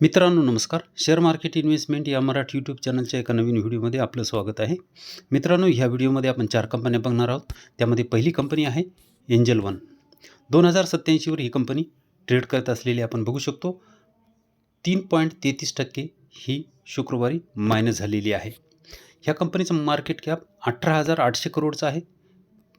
मित्रांनो नमस्कार. Share market investment या मराठी यूट्यूब चॅनलच्या एका नवीन व्हिडिओमध्ये आपलं स्वागत आहे. मित्रांनो ह्या व्हिडिओमध्ये आपण चार कंपन्या बघणार आहोत. त्यामध्ये पहिली कंपनी आहे एंजल वन दोन हजार सत्त्याऐंशीवर ही कंपनी ट्रेड करत असलेली आपण बघू शकतो. तीन पॉईंट तेहतीस टक्के ही शुक्रवारी मायनस झालेली आहे. ह्या कंपनीचं मार्केट कॅप अठरा हजार आठशे करोडचं आहे.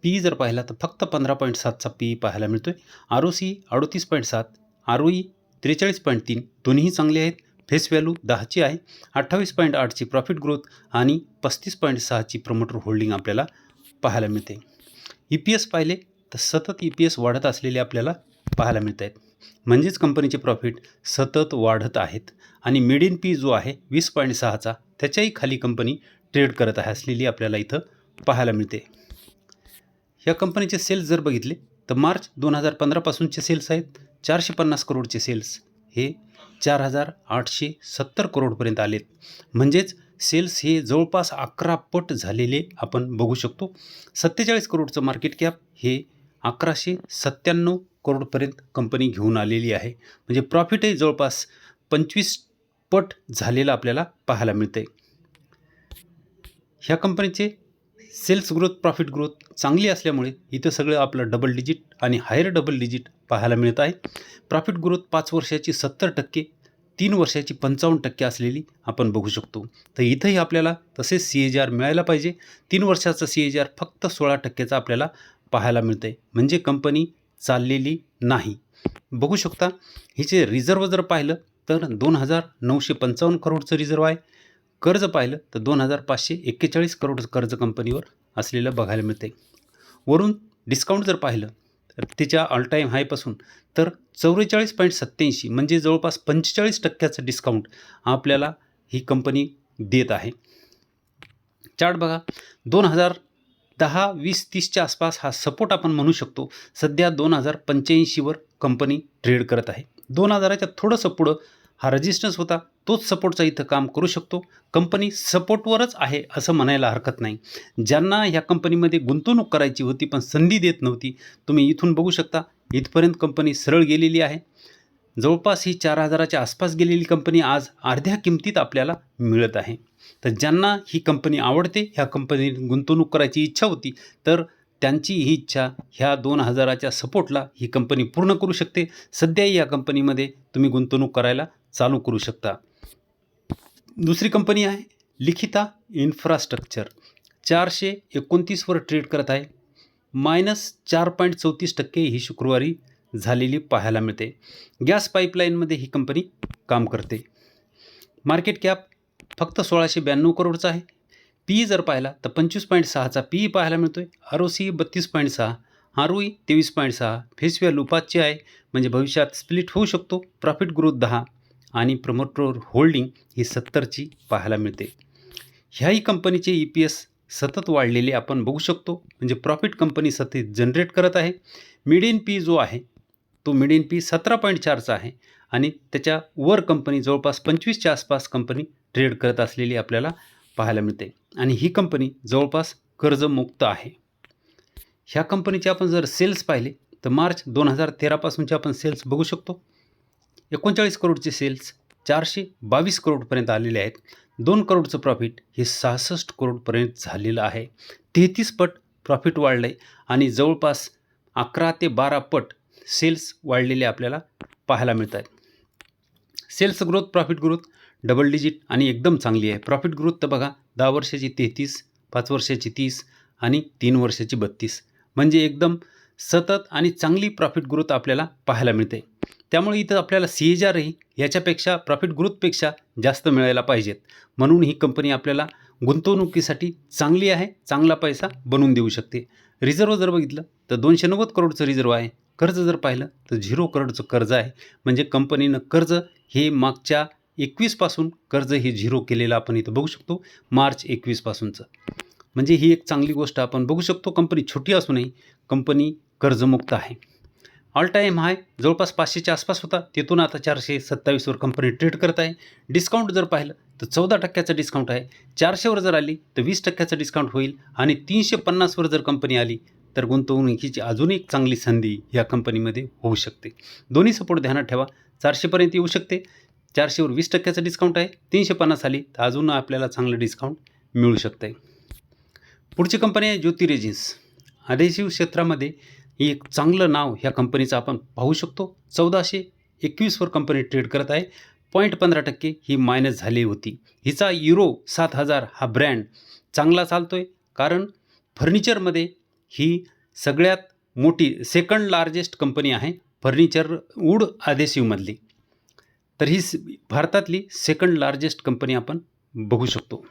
पी जर पाहिला तर फक्त पंधरा पॉईंट सातचा पी पाहायला मिळतो आहे आर ओ सी अडोतीस पॉईंट सात आर ओ ई त्रेचाळीस पॉईंट तीन दोन्हीही चांगले आहेत. फेस व्हॅल्यू दहाची आहे. अठ्ठावीस पॉईंट आठची प्रॉफिट ग्रोथ आणि पस्तीस पॉईंट सहाची प्रमोटर होल्डिंग आपल्याला पाहायला मिळते. ई पी एस पाहिले तर सतत ई पी एस वाढत असलेले आपल्याला पाहायला मिळत आहेत. म्हणजेच कंपनीचे प्रॉफिट सतत वाढत आहेत आणि मिड इन पी जो आहे वीस पॉईंट सहाचा त्याच्याही खाली कंपनी ट्रेड करत आहे असलेली आपल्याला इथं पाहायला मिळते. या कंपनीचे सेल्स जर बघितले तर मार्च दोन हजार पंधरापासूनचे सेल्स आहेत. चारशे पन्नास करोडचे सेल्स हे चार हजार आठशे सत्तर करोडपर्यंत आलेत. म्हणजेच सेल्स हे जवळपास अकरा पट झालेले आपण बघू शकतो. सत्तेचाळीस करोडचं मार्केट कॅप हे अकराशे सत्त्याण्णव करोडपर्यंत कंपनी घेऊन आलेली आहे. म्हणजे प्रॉफिटही जवळपास पंचवीस पट झालेलं आपल्याला पाहायला मिळते ह्या कंपनीचे सेल्स ग्रोथ प्रॉफिट ग्रोथ चांगली असल्यामुळे इथं सगळं आपलं डबल डिजिट आणि हायर डबल डिजिट पाहायला मिळत आहे. प्रॉफिट ग्रोथ पाच वर्षाची सत्तर टक्के तीन वर्षाची पंचावन्न टक्के असलेली आपण बघू शकतो. तर इथंही आपल्याला तसेच सी एच आर मिळायला पाहिजे. तीन वर्षाचा सी एच आर फक्त सोळा टक्क्याचा आपल्याला पाहायला मिळतं आहे म्हणजे कंपनी चाललेली नाही. बघू शकता हिचे रिझर्व जर पाहिलं तर दोन हजार नऊशे पंचावन्न करोडचं रिझर्व आहे. कर्ज पाहिलं तर दोन हजार पाचशे एक्केचाळीस करोड कर्ज कंपनीवर असलेलं बघायला मिळते वरून डिस्काउंट जर पाहिलं तर तिच्या ऑल टाईम हायपासून तर चौवेचाळीस पॉईंट सत्त्याऐंशी म्हणजे जवळपास पंचेचाळीस टक्क्याचं डिस्काउंट आपल्याला ही कंपनी देत आहे. चार्ट बघा. दोन हजार दहा वीस तीसच्या आसपास हा सपोर्ट आपण म्हणू शकतो. सध्या दोन हजार पंच्याऐंशीवर कंपनी ट्रेड करत आहे. दोन हजाराच्या थोडंसं पुढं हा रजिस्टन्स होता. तोच सपोर्टचा इथं काम करू शकतो. कंपनी सपोर्टवरच आहे असं म्हणायला हरकत नाही. ज्यांना ह्या कंपनीमध्ये गुंतवणूक करायची होती पण संधी देत नव्हती तुम्ही इथून बघू शकता इथपर्यंत कंपनी सरळ गेलेली आहे. जवळपास ही चार हजाराच्या आसपास गेलेली कंपनी आज अर्ध्या किमतीत आपल्याला मिळत आहे. तर ज्यांना ही कंपनी आवडते ह्या कंपनीत गुंतवणूक करायची इच्छा होती तर त्यांची ही इच्छा ह्या दोन हजाराच्या सपोर्टला ही कंपनी पूर्ण करू शकते. सध्याही या कंपनीमध्ये तुम्ही गुंतवणूक करायला चालू करू शकता. दुसरी कंपनी आहे लिखिता इन्फ्रास्ट्रक्चर. चारशे एकोणतीसवर ट्रेड करत आहे. मायनस चार पॉईंट चौतीस टक्के ही शुक्रवारी झालेली पाहायला मिळते. गॅस पाईपलाईनमध्ये ही कंपनी काम करते. मार्केट कॅप फक्त सोळाशे ब्याण्णव करोडचा आहे. पी जर पाहिला तर पंचवीस पॉईंट सहाचा पी पाहायला मिळतो आहे आर ओ सी बत्तीस पॉईंट सहा आर तेवीस पॉईंट सहा फेस व्हॅल्यू पाचची आहे म्हणजे भविष्यात स्प्लिट होऊ शकतो. प्रॉफिट ग्रोथ दहा. आणि प्रमोटर होल्डिंग ही सत्तरची पाहायला मिळते. ह्याही कंपनीचे ई पी एस सतत वाढलेले आपण बघू शकतो. म्हणजे प्रॉफिट कंपनी सतत जनरेट करत आहे. मिडियन पी जो आहे तो मिडियन पी सतरा पॉईंट चारचा आहे आणि त्याच्या वर कंपनी जवळपास पंचवीसच्या आसपास कंपनी ट्रेड करत असलेली आपल्याला पाहायला मिळते. आणि ही कंपनी जवळपास कर्जमुक्त आहे. ह्या कंपनीचे आपण जर सेल्स पाहिले तर मार्च दोन हजार तेरापासूनचे आपण सेल्स बघू शकतो. एकोणचाळीस करोडचे सेल्स चारशे बावीस करोडपर्यंत आलेले आहेत. दोन करोडचं प्रॉफिट हे सहासष्ट करोडपर्यंत झालेलं आहे. तेहतीस पट प्रॉफिट वाढलं आहे आणि जवळपास अकरा ते बारा पट सेल्स वाढलेले आपल्याला पाहायला मिळत आहेत sales growth profit growth double digit आणि एकदम चांगली आहे. प्रॉफिट ग्रोथ तर बघा दहा वर्षाची तेहतीस पाच वर्षाची तीस आणि तीन वर्षाची बत्तीस. म्हणजे एकदम सतत आणि चांगली प्रॉफिट ग्रोथ आपल्याला पाहायला मिळते त्यामुळे इथं आपल्याला सी एच आरही याच्यापेक्षा प्रॉफिट ग्रोथपेक्षा जास्त मिळायला पाहिजेत. म्हणून ही कंपनी आपल्याला गुंतवणुकीसाठी चांगली आहे चांगला पैसा बनवून देऊ शकते. रिझर्व जर बघितलं तर दोनशे नव्वद करोडचं रिझर्व आहे. कर्ज जर पाहिलं तर झिरो करोडचं कर्ज आहे. म्हणजे कंपनीनं कर्ज हे मागच्या एकवीसपासून कर्ज हे झिरो केलेलं आपण इथं बघू शकतो मार्च एकवीसपासूनचं म्हणजे ही एक चांगली गोष्ट आपण बघू शकतो कंपनी छोटी असूनही कंपनी कर्जमुक्त आहे. ऑल टाईम हाय जवळपास पाचशेच्या आसपास होता. तिथून आता चारशे सत्तावीसवर कंपनी ट्रेड करत आहे. डिस्काउंट जर पाहिलं तर चौदा टक्क्याचं डिस्काउंट आहे. चारशेवर जर आली तर वीस टक्क्याचं डिस्काउंट होईल. आणि तीनशे पन्नासवर जर कंपनी आली तर गुंतवणुकीची अजून एक चांगली संधी या कंपनीमध्ये होऊ शकते. दोन्ही सपोर्ट ध्यानात ठेवा. चारशेपर्यंत येऊ शकते. चारशेवर वीस टक्क्याचं डिस्काउंट आहे. तीनशे पन्नास आली तर अजून आपल्याला चांगलं डिस्काउंट मिळू शकतं. आहे पुढची कंपनी आहे ज्योती रेजिन्स. अडेसिव्ह क्षेत्रामध्ये हे एक चांगलं नाव ह्या कंपनीचं आपण पाहू शकतो. चौदाशे एकवीसवर कंपनी ट्रेड करत आहे. पॉईंट पंधरा टक्के ही मायनस झाली होती. हिचा युरो सात हजार हा ब्रँड चांगला चालतो आहे कारण फर्निचरमध्ये ही सगळ्यात मोठी सेकंड लार्जेस्ट कंपनी आहे. फर्निचर वूड आदेशिवमधली तर ही स- भारतातली सेकंड लार्जेस्ट कंपनी आपण बघू शकतो.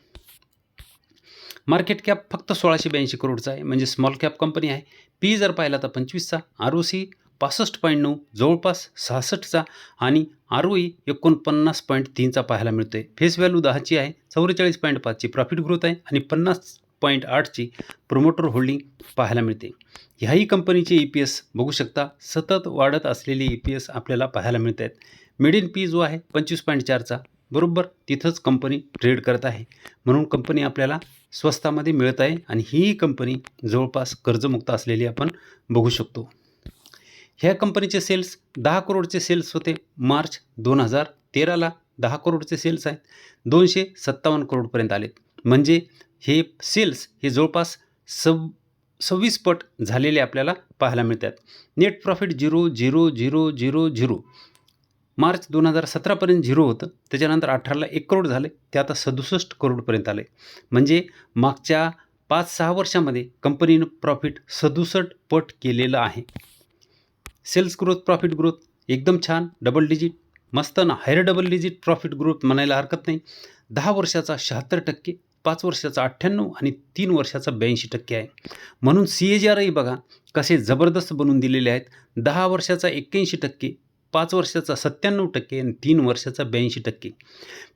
मार्केट कॅप फक्त सोळाशे ब्याऐंशी करोडचा आहे. म्हणजे स्मॉल कॅप कंपनी आहे. पी जर पाहिला तर पंचवीसचा आर ओ सी पासष्ट पॉईंट नऊ जवळपास सहासष्टचा आणि आर ओ ई एकोणपन्नास पॉईंट तीनचा पाहायला मिळतो आहे फेस व्हॅल्यू दहाची आहे चौवेचाळीस पॉईंट पाचची प्रॉफिट ग्रोथ आहे आणि पन्नास पॉईंट आठची प्रोमोटर होल्डिंग पाहायला मिळते. ह्याही कंपनीचे ई पी एस बघू शकता. सतत वाढत असलेली ई पी एस आपल्याला पाहायला मिळत आहेत. मिड इन पी जो आहे पंचवीस पॉईंट चारचा. बरोबर तिथंच कंपनी ट्रेड करत आहे. म्हणून कंपनी आपल्याला स्वस्तामध्ये मिळत आहे आणि ही कंपनी जवळपास कर्जमुक्त असलेली आपण बघू शकतो. ह्या कंपनीचे सेल्स दहा करोडचे सेल्स होते मार्च दोन हजार तेराला. दहा करोडचे सेल्स आहेत. दोनशे सत्तावन्न करोडपर्यंत आलेत. म्हणजे हे सेल्स हे जवळपास सव सव्वीस पट झालेले आपल्याला पाहायला मिळतात. Net profit zero zero zero zero zero March दोन हजार सतरापर्यंत झिरो होतं. त्याच्यानंतर अठराला एक करोड झाले. ते आता सदुसष्ट करोडपर्यंत आले. म्हणजे मागच्या पाच सहा वर्षामध्ये कंपनीनं प्रॉफिट सदुसष्ट पट केलेलं आहे. सेल्स ग्रोथ प्रॉफिट ग्रोथ एकदम छान. Double digit. मस्त ना. Higher double digit profit growth म्हणायला हरकत नाही. दहा वर्षाचा शहात्तर टक्के पाच वर्षाचा अठ्ठ्याण्णव आणि तीन वर्षाचा ब्याऐंशी टक्के आहे. म्हणून सी ए जी आरही बघा कसे जबरदस्त बनवून दिलेले आहेत. दहा वर्षाचा एक्क्याऐंशी टक्के पाच वर्षाचा सत्त्याण्णव टक्के आणि तीन वर्षाचा ब्याऐंशी टक्के.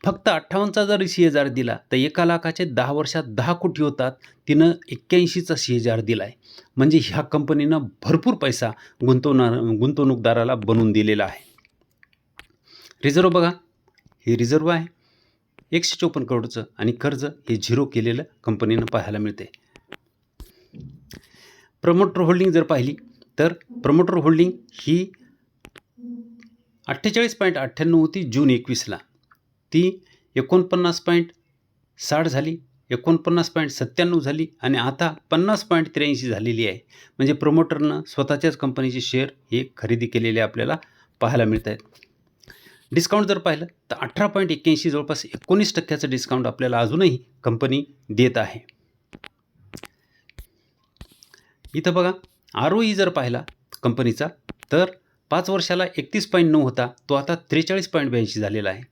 फक्त अठ्ठावन्नचा जर सी एजार दिला तर एका लाखाचे दहा वर्षात दहा कोटी होतात. तिनं एक्क्याऐंशीचा सी एजार दिला आहे म्हणजे ह्या कंपनीनं भरपूर पैसा गुंतवणार गुंतवणूकदाराला बनवून दिलेला आहे. रिझर्व बघा. हे रिझर्व आहे. एकशे चोपन्न करोडचं आणि कर्ज हे झिरो केलेलं कंपनीनं पाहायला मिळते प्रमोटर होल्डिंग जर पाहिली तर प्रमोटर होल्डिंग ही अठ्ठेचाळीस पॉईंट अठ्ठ्याण्णव होती जून एकवीसला. ती एकोणपन्नास पॉईंट साठ झाली एकोणपन्नास पॉईंट सत्त्याण्णव झाली आणि आता पन्नास पॉईंट त्र्याऐंशी झालेली आहे. म्हणजे प्रमोटरनं स्वतःच्याच कंपनीचे शेअर हे खरेदी केलेले आपल्याला पाहायला मिळत आहेत डिस्काउंट जर पाहिलं तर अठरा पॉईंट एक्क्याऐंशी जवळपास एकोणीस टक्क्याचं डिस्काउंट आपल्याला अजूनही कंपनी देत आहे. इथं बघा आर ओ ई जर पाहिला कंपनीचा तर पाच वर्षाला एकतीस पॉईंट नऊ होता. तो आता त्रेचाळीस पॉईंट ब्याऐंशी झालेला आहे.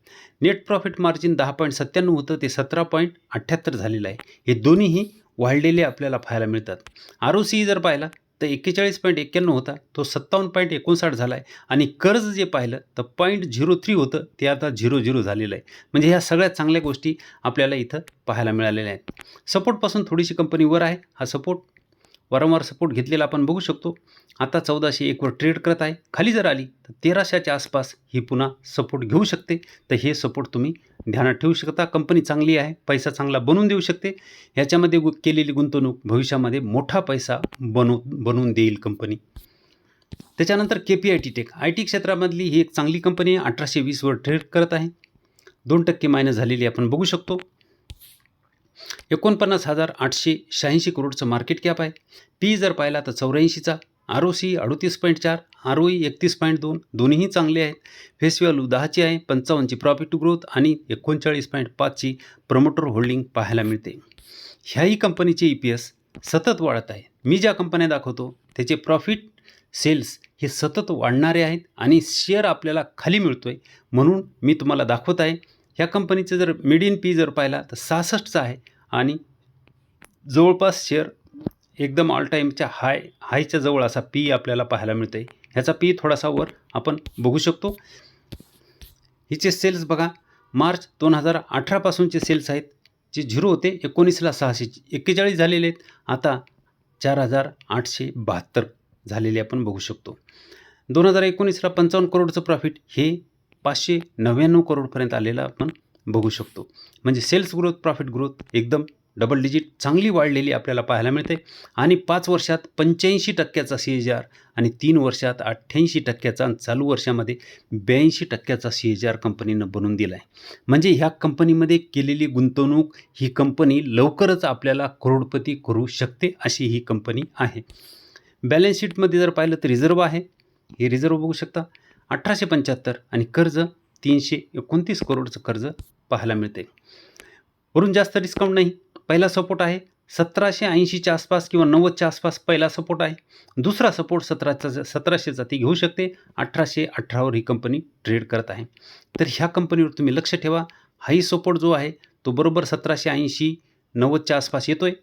नेट प्रॉफिट मार्जिन दहा पॉईंट सत्त्याण्णव होतं. ते सतरा पॉईंट अठ्ठ्याहत्तर झालेलं आहे. हे दोन्हीही वाढलेले आपल्याला पाहायला मिळतात. आर ओ सी जर पाहिला तर एक्केचाळीस पॉईंट एक्क्याण्णव होता. तो सत्तावन्न पॉईंट एकोणसाठ झाला आहे आणि कर्ज जे पाहिलं तर पॉईंट झिरो थ्री होतं. ते आता झिरो झिरो झालेलं आहे. म्हणजे ह्या सगळ्यात चांगल्या गोष्टी आपल्याला इथं पाहायला मिळालेल्या आहेत. सपोर्टपासून थोडीशी कंपनी वर आहे. हा सपोर्ट वारंवार सपोर्ट घेतलेला आपण बघू शकतो. आता चौदाशे एकवर ट्रेड करत आहे. खाली जर आली तर तेराशेच्या आसपास ही पुन्हा सपोर्ट घेऊ शकते. तर हे सपोर्ट तुम्ही ध्यानात ठेवू शकता. कंपनी चांगली आहे पैसा चांगला बनवून देऊ शकते. ह्याच्यामध्ये गु केलेली गुंतवणूक भविष्यामध्ये मोठा पैसा बनवू बनवून देईल कंपनी त्याच्यानंतर K P I T tech I T क्षेत्रामधली ही एक चांगली कंपनी आहे. अठराशे वीसवर ट्रेड करत आहे. दोन टक्के मायनस झालेली आपण बघू शकतो. एकोणपन्नास हजार आठशे शहाऐंशी करोडचं मार्केट कॅप आहे. पी जर पाहिला तर चौऱ्याऐंशीचा आर ओ सी अडतीस पॉईंट चार आर ओ ई एकतीस पॉईंट दोन दोन्हीही चांगले आहेत. फेस व्हॅल्यू दहाची आहे पंचावन्नची प्रॉफिट टू ग्रोथ आणि एकोणचाळीस पॉईंट पाचची प्रमोटर होल्डिंग पाहायला मिळते. ह्याही कंपनीचे ई पी एस सतत वाढत आहे. मी ज्या कंपन्या दाखवतो त्याचे प्रॉफिट सेल्स हे सतत वाढणारे आहेत आणि शेअर आपल्याला खाली मिळतो आहे म्हणून मी तुम्हाला दाखवत आहे ह्या कंपनीचं जर मिडियन पी जर पाहिला तर सहासष्टचा आहे. आणि जवळपास शेअर एकदम ऑल टाईमच्या हाय हायच्या जवळ असा पी आपल्याला पाहायला मिळतो आहे ह्याचा पी थोडासा वर आपण बघू शकतो. हिचे सेल्स बघा मार्च दोन हजार अठरापासूनचे सेल्स आहेत. जे झिरो होते एकोणीसला सहाशे एक्केचाळीस झालेले आहेत. आता चार हजार आठशे बहात्तर झालेले आपण बघू शकतो. दोन हजार एकोणीसला पंचावन्न करोडचं प्रॉफिट हे पाचशे नव्याण्णव करोडपर्यंत आलेला आपण बघू शकतो. म्हणजे सेल्स ग्रोथ प्रॉफिट ग्रोथ एकदम डबल डिजिट चांगली वाढलेली आपल्याला पाहायला मिळते. आणि पाच वर्षात पंच्याऐंशी टक्क्याचा सी एच आर आणि तीन वर्षात अठ्ठ्याऐंशी टक्क्याचा आणि चालू वर्षामध्ये ब्याऐंशी टक्क्याचा सी एच आर कंपनीनं बनवून दिला आहे म्हणजे ह्या कंपनीमध्ये केलेली गुंतवणूक ही कंपनी लवकरच आपल्याला करोडपती करू शकते अशी ही कंपनी आहे. बॅलन्स शीटमध्ये जर पाहिलं तर रिझर्व आहे. हे रिझर्व बघू शकता. अठराशे पंच्याहत्तर आणि कर्ज तीनशे एकोणतीस करोडचं कर्ज पाहायला मिळते वरून जास्त डिस्काउंट नाही पहिला सपोर्ट आहे सतराशे ऐंशीच्या आसपास किंवा नव्वदच्या आसपास पहिला सपोर्ट आहे. दुसरा सपोर्ट सतराचा सतराशेचा ती घेऊ शकते अठराशे अठरावर ही कंपनी ट्रेड करत आहे. तर ह्या कंपनीवर तुम्ही लक्ष ठेवा हाही सपोर्ट जो आहे तो बरोबर सतराशे ऐंशी नव्वदच्या आसपास येतो आहे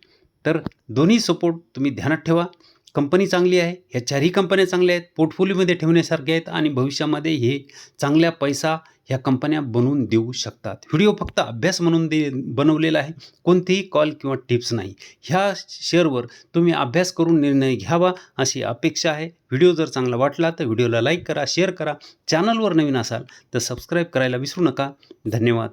तर दोन्ही सपोर्ट तुम्ही ध्यानात ठेवा. कंपनी चांगली आहे ह्या चारही कंपन्या चांगल्या आहेत पोर्टफोलिओमध्ये ठेवण्यासारख्या आहेत आणि भविष्यामध्ये हे चांगल्या पैसा ह्या कंपन्या बनवून देऊ शकतात. व्हिडिओ फक्त अभ्यास म्हणून दे बनवलेला आहे कोणतेही कॉल किंवा टिप्स नाही. ह्या शेअरवर तुम्ही अभ्यास करून निर्णय घ्यावा अशी अपेक्षा आहे. व्हिडिओ जर चांगला वाटला तर व्हिडिओला लाईक करा शेअर करा. चॅनलवर नवीन असाल तर सबस्क्राईब करायला विसरू नका. धन्यवाद.